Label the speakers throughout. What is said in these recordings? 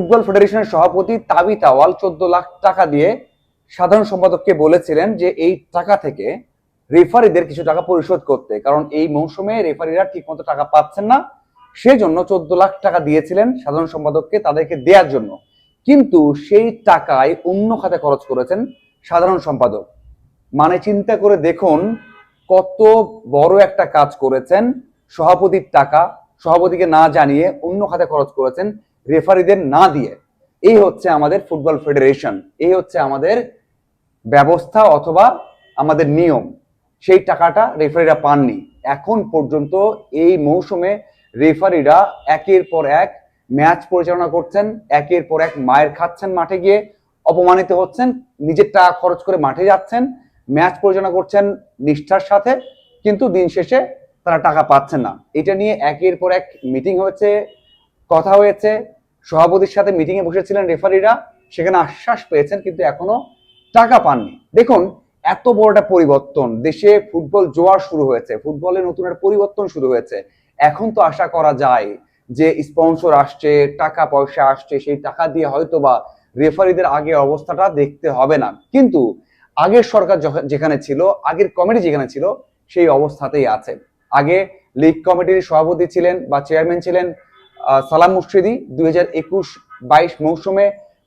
Speaker 1: Football ফেডারেশনের সভাপতি তাবি তাওয়াল চোদ্দ লাখ টাকা দিয়ে সাধারণ সম্পাদককে বলেছিলেন যে এই টাকা থেকে রেফারিদের কিছু টাকা পরিশোধ করতে, কারণ এই মৌসুমে রেফারিরা ঠিকমতো টাকা পাচ্ছেন না। সেজন্য চোদ্দ লাখ টাকা দিয়েছিলেন সাধারণ সম্পাদককে তাদেরকে দেওয়ার জন্য। কিন্তু সেই টাকায় অন্য খাতে খরচ করেছেন সাধারণ সম্পাদক। মানে চিন্তা করে দেখুন কত বড় একটা কাজ করেছেন সভাপতির টাকা। সভাপতিকে না জানিয়ে অন্য খাতে খরচ করেছেন রেফারিদের না দিয়ে। এই হচ্ছে আমাদের ফুটবল ফেডারেশন। এই হচ্ছে আমাদের ব্যবস্থা অথবা আমাদের নিয়ম। সেই টাকাটা রেফারিরা পাননি। এখন পর্যন্ত এই মৌসুমে রেফারিরা একের পর এক ম্যাচ পরিচালনা করছেন, একের পর এক মায়ের খাচ্ছেন মাঠে গিয়ে, অপমানিত হচ্ছেন, নিজের টাকা খরচ করে মাঠে যাচ্ছেন, ম্যাচ পরিচালনা করছেন নিষ্ঠার সাথে, কিন্তু দিন শেষে তারা টাকা পাচ্ছেন না। এটা নিয়ে একের পর এক মিটিং হয়েছে কথা হয়েছে, সভাপতির সাথে মিটিং এ বসেছিলেন রেফারিরা সেখানে আশ্বাস পেয়েছেন, কিন্তু এখনও টাকা পাননি। দেখুন, এত বড় একটা পরিবর্তন, দেশে ফুটবল জোয়ার শুরু হয়েছে, ফুটবলে নতুন একটা পরিবর্তন শুরু হয়েছে। এখন তো আশা করা যায় যে স্পন্সর আসছে, টাকা পয়সা আসছে, সেই টাকা দিয়ে হয়তো বা রেফারিদের আগে অবস্থাটা দেখতে হবে না। কিন্তু আগের সরকার যেখানে ছিল, আগের কমিটি যেখানে ছিল, সেই অবস্থাতেই আছে। আগে লিগ কমিটির সভাপতি ছিলেন বা চেয়ারম্যান ছিলেন সালাম মুর্শিদি, দুই হাজার একুশ বাইশ মৌসুমে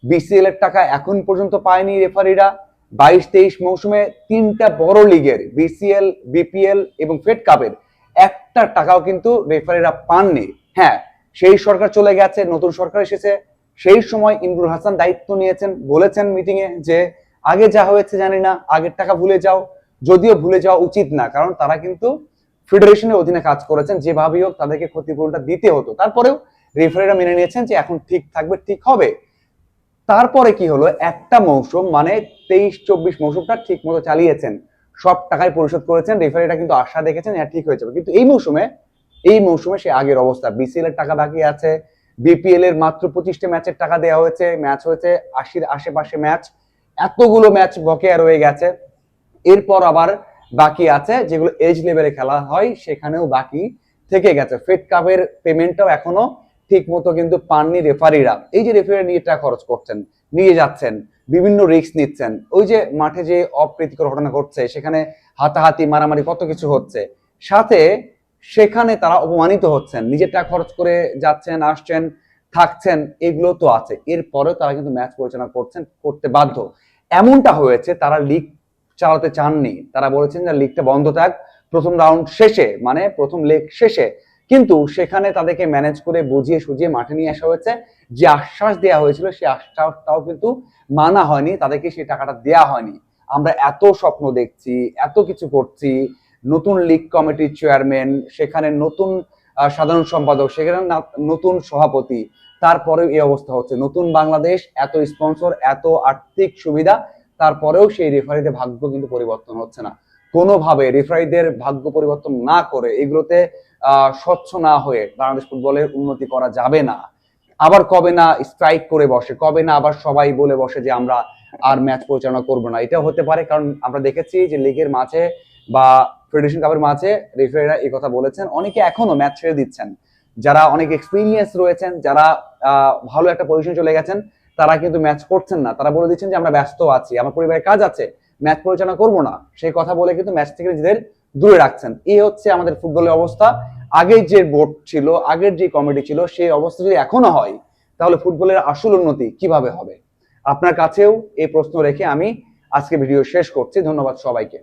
Speaker 1: বিসিএল এর টাকা এখন পর্যন্ত পায়নি রেফারিরা। বাইশ তেইশ মৌসুমে তিনটা বড় লিগের বিসিএল বিপিএল এবং ফেড কাপের একটা টাকাও কিন্তু রেফারিরা পাননি। হ্যাঁ সেই সরকার চলে গেছে, নতুন সরকার এসেছে। সেই সময় ইমরুল হাসান দায়িত্ব নিয়েছেন, বলেছেন মিটিং এ যে আগে যা হয়েছে জানি না, আগের টাকা ভুলে যাও, যদিও ভুলে যাওয়া উচিত না, কারণ তারা কিন্তু ফেডারেশনের অধীনে কাজ করেছেন, যেভাবেই হোক তাদেরকে ক্ষতিপূরণটা দিতে হতো। তারপরেও রেফারিরা মেনে নিয়েছেন যে এখন ঠিক থাকবে, ঠিক হবে। তারপরে কি হলো? একটা মৌসুম মানে তেইশ চব্বিশ মৌসুমটা ঠিক মতো চালিয়েছেন। সব টাকায় পরিশোধ করেছেন রেফারিটা কিন্তু আশা দেখেছেন হ্যাঁ ঠিক হয়ে যাবে। কিন্তু এই মৌসুমে এই মৌসুমে সে আগের অবস্থা। বিসিএল এর টাকা বাকি আছে, বিপিএল এর মাত্র পঁচিশটা ম্যাচের টাকা দেওয়া হয়েছে, ম্যাচ হয়েছে আশির আশেপাশে ম্যাচ। এতগুলো ম্যাচ বকেয়া রয়ে গেছে। এরপর আবার বাকি আছে, যেগুলো এজ লেভেলে খেলা হয়, সেখানেও বাকি থেকে গেছে। ফেড কাপের পেমেন্টটাও এখনও ঠিক মতো কিন্তু পাননি রেফারিরা এই যে রেফারি নিয়ে টাকা খরচ করছেন, নিয়ে যাচ্ছেন, বিভিন্ন রিস্ক নিচ্ছেন, ওই যে মাঠে যে অপ্রীতিকর ঘটনা ঘটছে, সেখানে হাতাহাতি, মারামারি কত কিছু হচ্ছে, সাথে সেখানে তারা অপমানিত হচ্ছেন, নিজের টাকা খরচ করে যাচ্ছেন, আসছেন, থাকছেন, এগুলো তো আছে। এরপরেও তারা কিন্তু ম্যাচ পরিচালনা করছেন, করতে বাধ্য। এমনটা হয়েছে, তারা লিগ চালাতে চাননি। তারা বলেছেন যে লিগটা বন্ধ থাক, প্রথম রাউন্ড শেষে মানে প্রথম লেগ শেষে। কিন্তু সেখানে তাদেরকে ম্যানেজ করে বুঝিয়ে সুঝিয়ে মাঠে নিয়ে আসা হয়েছে। যে আশ্বাস দেওয়া হয়েছিল সেই আশ্বাসটাও কিন্তু মানা হয়নি, তাদেরকে সেই টাকাটা দেওয়া হয়নি। আমরা এত স্বপ্ন দেখছি, এত কিছু করছি, নতুন লিগ কমিটির চেয়ারম্যান সেখানে নতুন সাধারণ সম্পাদক, সেখানে নতুন সভাপতি, তারপরেও এই অবস্থা হচ্ছে। নতুন বাংলাদেশ, এত স্পন্সর এত আর্থিক সুবিধা তারপরেও সেই রেফারিদের ভাগ্য কিন্তু পরিবর্তন হচ্ছে না। কোনোভাবে রেফারিদের ভাগ্য পরিবর্তন না করে এগুলোতে স্বচ্ছ না হয়ে বাংলাদেশ ফুটবলের উন্নতি করা যাবে না। আবার কবে না স্ট্রাইক করে বসে, কবে না আবার সবাই বলে বসে যে আমরা আর ম্যাচ পরিচালনা করব না। এটা হতে পারে কারণ আমরা দেখেছি যে লিগের মাঝে বা ফেডারেশন কাপের মাঝে রেফারিরা এই কথা বলেছেন। অনেকে এখনও ম্যাচ ছেড়ে দিচ্ছেন। যারা অনেক এক্সপিরিয়েন্স রয়েছেন, যারা ভালো একটা পজিশন চলে গেছেন তারা কিন্তু ম্যাচ করছেন না। তারা বলে দিচ্ছেন যে, আমরা ব্যস্ত আছি, আমার পরিবারের কাজ আছে ম্যাচ পরিচালনা করব না। সেই কথা বলে কিন্তু ম্যাচ থেকে নিজেদের দূরে রাখছেন। এই হচ্ছে আমাদের ফুটবলের অবস্থা। আগের যে বোর্ড ছিল, আগের যে কমিটি ছিল, সেই অবস্থা যদি এখনও হয়, তাহলে ফুটবলের আসল উন্নতি কীভাবে হবে? আপনার কাছেও এই প্রশ্ন রেখে আমি আজকে ভিডিও শেষ করছি। ধন্যবাদ সবাইকে।